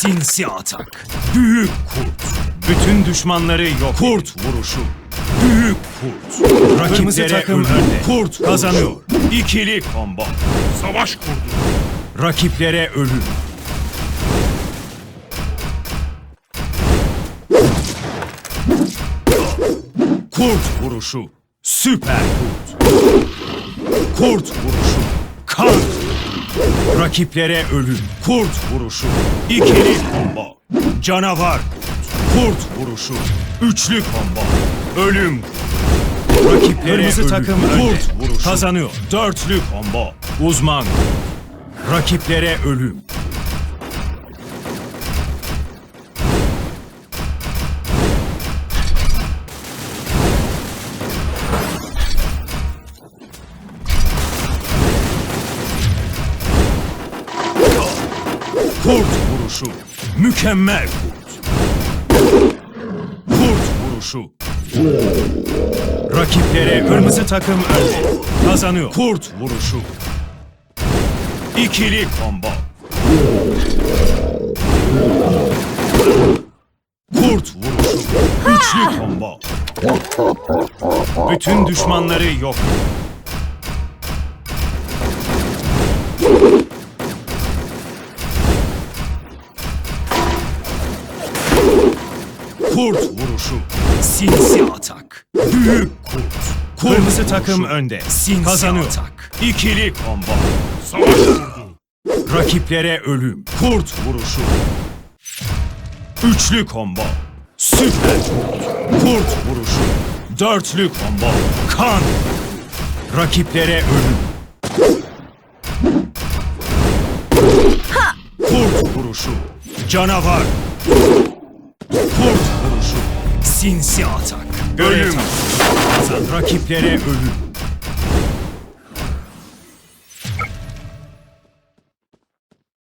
Sinsi atak. Büyük kurt. Bütün düşmanları yok. Kurt vuruşu. Büyük kurt. Rakiplere takım önde. Kurt kazanıyor. İkili combo. Savaş kurdu. Rakiplere ölüm. Kurt vuruşu. Süper kurt. Kurt vuruşu. Kan. Rakiplere ölüm. Kurt vuruşu. İkili combo. Canavar kurt. Kurt vuruşu. Üçlü combo. Ölüm. Rakiplere Kırmızı ölüm. takım önde. Kurt vuruşu. Kazanıyor. Dörtlü combo. Uzman. Rakiplere ölüm. Kurt vuruşu. Mükemmel kurt. Kurt vuruşu. Rakiplere Kırmızı takım önde. kazanıyor. Kurt vuruşu. İkili combo. Kurt vuruşu. Üçlü combo. Bütün düşmanları yok. Kurt vuruşu. Sinsi atak. Büyük kurt. Kurt Kırmızı takım vuruşu. önde. Sinsi Kazanıyor. atak. İkili combo. Savaş kurdu. Rakiplere ölüm. Kurt vuruşu. Üçlü combo. Süper kurt. Kurt vuruşu. Dörtlü combo. Kan. Rakiplere ölüm. Kurt vuruşu. Canavar. Kurt. Sinsi atak. Ölüm. Rakiplere ölüm.